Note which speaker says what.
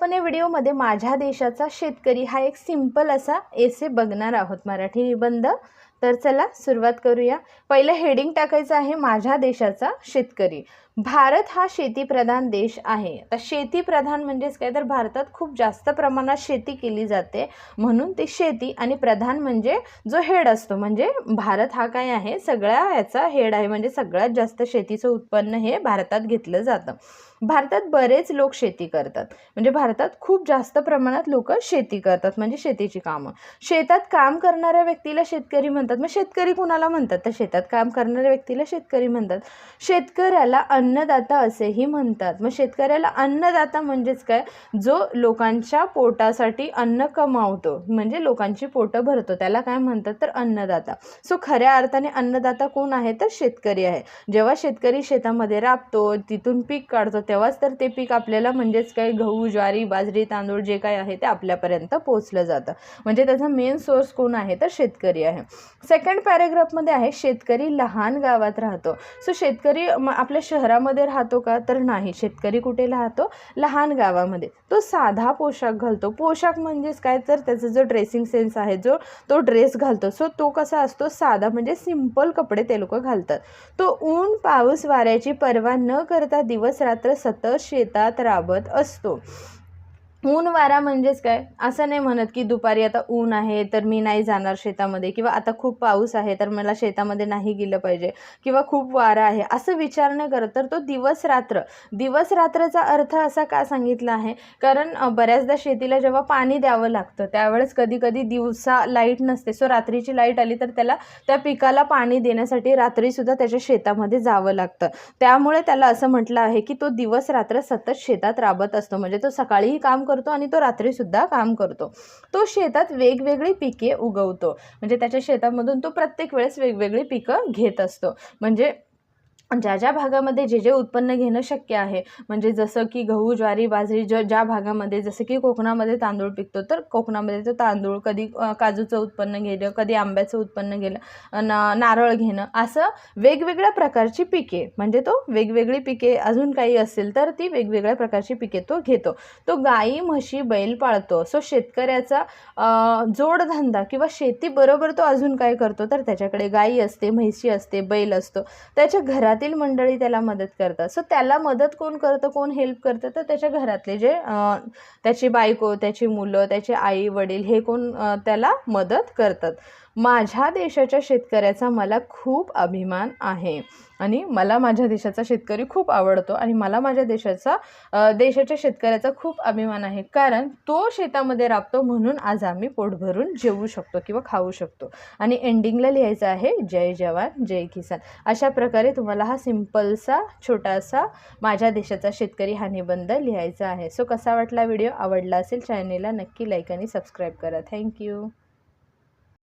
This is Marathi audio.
Speaker 1: आपण या व्हिडिओमध्ये माझ्या देशाचा शेतकरी हा एक सिंपल असा एसे बघणार आहोत मराठी निबंध. तर चला सुरुवात करूया. पहिलं हेडिंग टाकायचं आहे माझ्या देशाचा शेतकरी. भारत हा शेतीप्रधान देश आहे. आता शेतीप्रधान म्हणजेच काय? तर भारतात खूप जास्त प्रमाणात शेती केली जाते. म्हणून ती शेती आणि प्रधान म्हणजे जो हेड असतो म्हणजे भारत हा काय आहे? सगळ्या ह्याचा हेड आहे. म्हणजे सगळ्यात जास्त शेतीचं उत्पन्न हे भारतात घेतलं जातं. भारतात बरेच लोक शेती करतात. म्हणजे भारतात खूप जास्त प्रमाणात लोक शेती करतात म्हणजे शेतीची कामं. शेतात काम करणाऱ्या व्यक्तीला शेतकरी म्हणतात. मग शेतकरी कुणाला म्हणतात? तर शेतात काम करणाऱ्या व्यक्तीला शेतकरी म्हणतात. शेतकऱ्याला अन्नदाता असेही म्हणतात. मग शेतकऱ्याला अन्नदाता म्हणजेच काय? जो लोकांच्या पोटासाठी अन्न कमावतो. म्हणजे लोकांची पोटं भरतो. त्याला काय म्हणतात? तर अन्नदाता. सो खऱ्या अर्थाने अन्नदाता कोण आहे? तर शेतकरी आहे. जेव्हा शेतकरी शेतामध्ये राबतो तिथून पीक काढतो तेव्हाच तर ते पीक आपल्याला म्हणजेच काय? गहू ज्वारी बाजरी तांदूळ जे काय आहे ते आपल्यापर्यंत पोहोचलं जातं. म्हणजे त्याचा मेन सोर्स कोण आहे? तर शेतकरी आहे. सेकंड पॅरेग्राफमध्ये आहे शेतकरी लहान गावात राहतो. सो शेतकरी म- आपल्या शहरामध्ये राहतो का? तर नाही. शेतकरी कुठे राहतो? लहान गावामध्ये. तो साधा पोशाख घालतो. पोशाख म्हणजेच काय? तर त्याचा जो ड्रेसिंग सेन्स आहे जो तो ड्रेस घालतो. सो तो कसा असतो? साधा म्हणजे सिंपल कपडे ते लोक घालतात. तो ऊन पाऊस वाऱ्याची पर्वा न करता दिवस रात्र सतत शेतात राबत असतो. ऊन वारा म्हणजेच काय? असं नाही म्हणत की दुपारी आता ऊन आहे तर मी नाही जाणार शेतामध्ये किंवा आता खूप पाऊस आहे तर मला शेतामध्ये नाही गेलं पाहिजे किंवा खूप वारा आहे असं विचार नाही करत. तर तो दिवस रात्र. दिवस रात्रचा अर्थ असा का सांगितला आहे? कारण बऱ्याचदा शेतीला जेव्हा पाणी द्यावं लागतं त्यावेळेस कधी कधी दिवसा लाइट नसते. सो रात्रीची लाइट आली तर त्याला त्या पिकाला पाणी देण्यासाठी रात्रीसुद्धा त्याच्या शेतामध्ये जावं लागतं. त्यामुळे त्याला असं म्हटलं आहे की तो दिवस रात्र सतत शेतात राबत असतो. म्हणजे तो सकाळीही काम करतो आणि तो रात्रीसुद्धा काम करतो. तो शेतात वेगवेगळी पिके उगवतो. म्हणजे त्याच्या शेतामधून तो प्रत्येक वेळेस वेगवेगळी पिकं घेत असतो. म्हणजे ज्या ज्या भागामध्ये जे जे उत्पन्न घेणं शक्य आहे म्हणजे जसं की गहू ज्वारी बाजरी ज ज्या भागामध्ये जसं की कोकणामध्ये तांदूळ पिकतो तर कोकणामध्ये तो तांदूळ कधी काजूचं उत्पन्न घेणं कधी आंब्याचं उत्पन्न घेणं अन नारळ घेणं असं वेगवेगळ्या प्रकारची पिके म्हणजे तो वेगवेगळी पिके अजून काही असेल तर ती वेगवेगळ्या प्रकारची पिके तो घेतो. तो गाई म्हशी बैल पाळतो सो शेतकऱ्याचा जोडधंदा किंवा शेतीबरोबर तो अजून काय करतो तर त्याच्याकडे गाई असते म्हैशी असते बैल असतो त्याच्या घरात घरातील मंडळी त्याला मदत करतात. सो त्याला मदत कोण करतं कोण हेल्प करतं? तर त्याच्या घरातले जे त्याची बायको त्याची मुलं त्याचे आई वडील हे कोण त्याला मदत करतात. माझ्या देशाच्या शेतकऱ्याचा मला खूप अभिमान आहे. आणि मला माझ्या देशाचा शेतकरी खूप आवडतो आणि मला माझ्या देशाचा देशाच्या शेतकऱ्याचा खूप अभिमान आहे. कारण तो शेतामध्ये राबतो म्हणून आज आम्ही पोट भरून जेवू शकतो किंवा खाऊ शकतो. आणि एंडिंगला लिहायचं आहे जय जवान जय किसान. अशा प्रकारे तुम्हाला हा सिम्पलसा छोटासा माझ्या देशाचा शेतकरी हा निबंध लिहायचा आहे. सो कसा वाटला व्हिडिओ? आवडला असेल चॅनेलला नक्की लाईक आणि सबस्क्राईब करा. थँक्यू